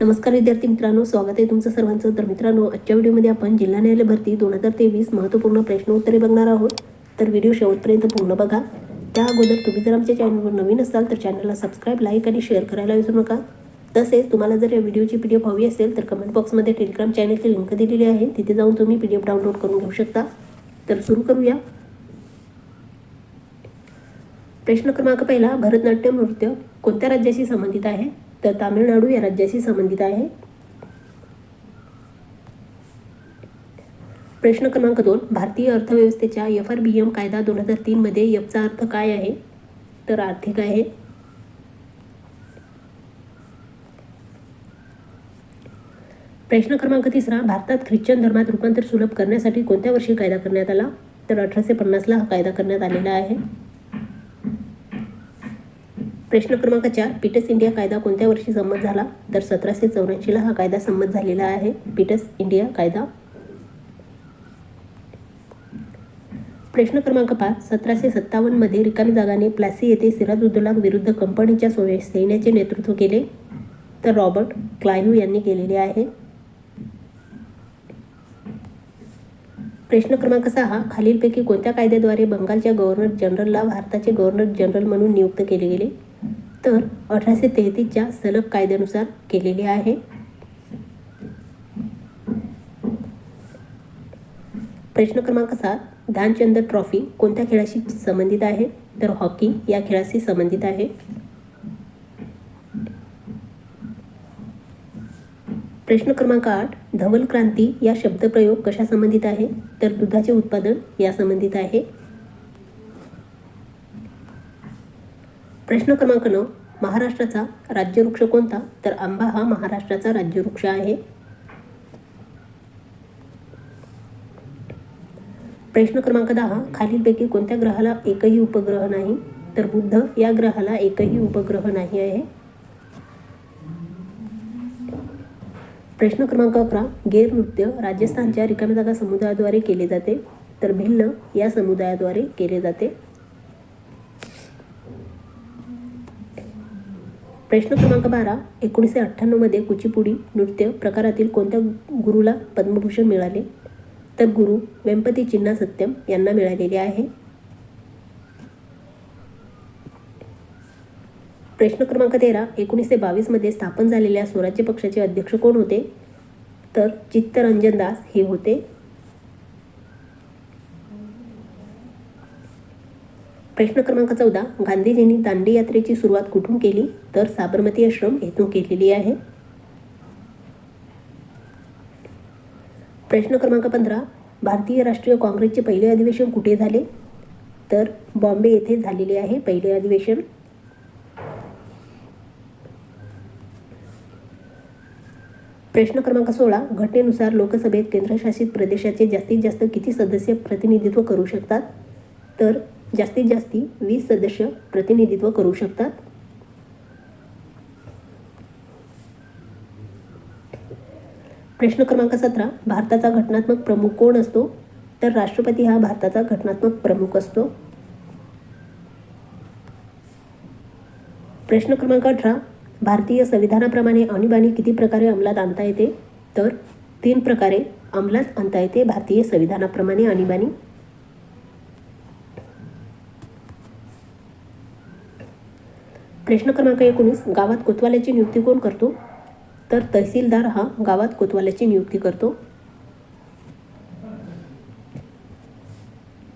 नमस्कार विद्यार्थी मित्रांनो स्वागत आहे तुमचं सर्वांचं. तर मित्रांनो आजच्या व्हिडिओमध्ये आपण जिल्हा न्यायालय भरती दोन हजार तेवीस महत्त्वपूर्ण प्रश्न उत्तरे बघणार आहोत. तर व्हिडिओ शेवटपर्यंत पूर्ण बघा. त्या अगोदर तुम्ही जर आमच्या चॅनलवर नवीन असाल तर चॅनलला सबस्क्राईब लाईक आणि शेअर करायला विसरू नका. तसेच तुम्हाला जर या व्हिडिओची पी डी एफ हवी असेल तर कमेंट बॉक्समध्ये टेलिग्राम चॅनलची लिंक दिलेली आहे. तिथे जाऊन तुम्ही पी डी एफ डाउनलोड करून घेऊ शकता. तर सुरू करूया. प्रश्न क्रमांक पहिला भरतनाट्यम नृत्य कोणत्या राज्याशी संबंधित आहे? तर तामिळनाडू या राज्याशी संबंधित आहे. प्रश्न क्रमांक दोन भारतीय अर्थव्यवस्थेच्या एफ आर बी एम कायदा दोन हजार तीनमध्ये यफचा अर्थ काय आहे? तर आर्थिक आहे. प्रश्न क्रमांक तिसरा भारतात ख्रिश्चन धर्मात रूपांतर सुलभ करण्यासाठी कोणत्या वर्षी कायदा करण्यात आला? तर अठराशे पन्नासला हा कायदा करण्यात आलेला आहे. प्रश्न क्रमांक चार पीटस इंडिया कायदा कोणत्या वर्षी संमत झाला? तर सतराशे चौऱ्याऐंशीला हा कायदा संमत झालेला आहे. पीटस इंडिया कायदा. प्रश्न क्रमांक पाच. सतराशे सत्तावन्नमध्ये रिकामी जागाने प्लासी येथे सिराजुद्दौला विरुद्ध कंपनीच्या सोय सैन्याचे नेतृत्व केले. तर रॉबर्ट क्लायू यांनी केलेले आहे. प्रश्न क्रमांक सहा. खालीलपैकी कोणत्या कायद्याद्वारे बंगालच्या गव्हर्नर जनरलला भारताचे गव्हर्नर जनरल म्हणून नियुक्त केले गेले? तर अठराशे तेहतीसच्या सलग कायद्यानुसार केलेले आहे. प्रश्न क्रमांक सात ध्यानचंद ट्रॉफी कोणत्या खेळाशी संबंधित आहे? तर हॉकी या खेळाशी संबंधित आहे. प्रश्न क्रमांक आठ धवल क्रांती या शब्दप्रयोग कशा संबंधित आहे? तर दुधाचे उत्पादन या संबंधित आहे. प्रश्न क्रमांक नऊ महाराष्ट्राचा राज्यवृक्ष कोणता? तर आंबा हा महाराष्ट्राचा राज्यवृक्ष आहे. प्रश्न क्रमांक दहा खालीलपैकी कोणत्या ग्रहाला एकही उपग्रह नाही? तर बुद्ध या ग्रहाला एकही उपग्रह नाही आहे. प्रश्न क्रमांक अकरा गेर नृत्य राजस्थानच्या रिकाम्या जागा समुदायाद्वारे केले जाते. तर भिल्ल या समुदायाद्वारे केले जाते. प्रश्न क्रमांक बारा एकोणीसशे अठ्ठ्याण्णवमध्ये कुचिपुडी नृत्य प्रकारातील कोणत्या गुरुला पद्मभूषण मिळाले? तर गुरु वेंपती चिन्ना सत्यम यांना मिळालेले आहे. प्रश्न क्रमांक तेरा एकोणीसशे बावीसमध्ये स्थापन झालेल्या स्वराज्य पक्षाचे अध्यक्ष कोण होते? तर चित्तरंजन दास हे होते. प्रश्न क्रमांक चौदा. गांधीजींनी दांडी यात्रेची सुरुवात कुठून केली? तर साबरमती आश्रम येथून केलेली आहे. प्रश्न क्रमांक पंधरा. भारतीय राष्ट्रीय काँग्रेसचे पहिले अधिवेशन कुठे झाले? तर बॉम्बे येथे झालेले आहे पहिले अधिवेशन. प्रश्न क्रमांक सोळा. घटनेनुसार लोकसभेत केंद्रशासित प्रदेशाचे जास्तीत जास्त किती सदस्य प्रतिनिधित्व करू शकतात? तर जास्तीत जास्ती वीस सदस्य प्रतिनिधित्व करू शकतात. प्रश्न क्रमांक सतरा भारताचा घटनात्मक प्रमुख कोण असतो? तर राष्ट्रपती हा भारताचा घटनात्मक प्रमुख असतो. प्रश्न क्रमांक अठरा भारतीय संविधानाप्रमाणे आणीबाणी किती प्रकारे अंमलात आणता येते? तर तीन प्रकारे अंमलात आणता येते भारतीय संविधानाप्रमाणे आणीबाणी. प्रश्न क्रमांक एकोणीस गावात कोतवाल्याची नियुक्ती कोण करतो? तर तहसीलदार हा गावात कोतवाल्याची नियुक्ती करतो.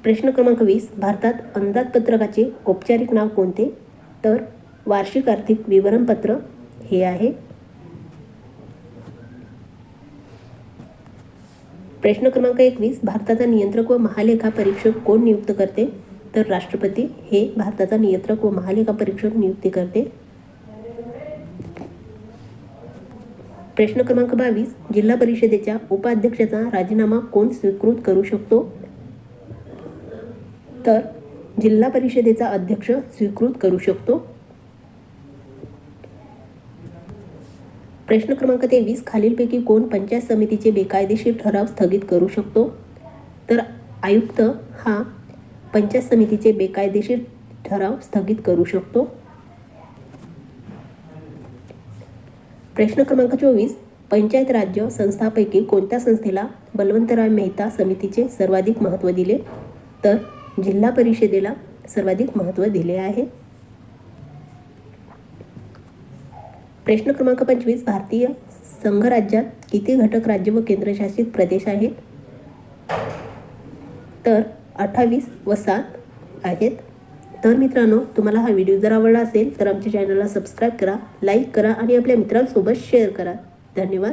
प्रश्न क्रमांक वीस भारतात अंदाजपत्रकाचे औपचारिक नाव कोणते? तर वार्षिक आर्थिक विवरणपत्र हे आहे. प्रश्न क्रमांक एकवीस भारताचा नियंत्रक व महालेखा परीक्षक कोण नियुक्त करते? तर राष्ट्रपती हे भारताचा नियंत्रक व महालेखा परीक्षक नियुक्ती करते. प्रश्न क्रमांक बावीस जिल्हा परिषदेच्या उपाध्यक्षाचा राजीनामा कोण स्वीकृत करू शकतो? तर जिल्हा परिषदेचा अध्यक्ष स्वीकृत करू शकतो. प्रश्न क्रमांक तेवीस खालीलपैकी कोण पंचायत समितीचे बेकायदेशीर ठराव स्थगित करू शकतो? तर आयुक्त हा पंचायत समितीचे बेकायदेशीर ठराव स्थगित करू शकतो. प्रश्न क्रमांक चोवीस. पंचायत राज्य संस्थापैकी कोणत्या संस्थेला बलवंतराव मेहता समितीचे सर्वाधिक महत्त्व दिले? तर जिल्हा परिषदेला सर्वाधिक महत्त्व दिले आहे. प्रश्न क्रमांक पंचवीस. भारतीय संघराज्यात किती घटक राज्य व केंद्रशासित प्रदेश आहेत? तर अठ्ठावीस व सात आहेत. तर मित्रांनो तुम्हाला हा व्हिडिओ जर आवडला असेल तर आमच्या चॅनलला सबस्क्राईब करा लाईक करा आणि आपल्या मित्रांसोबत शेअर करा. धन्यवाद.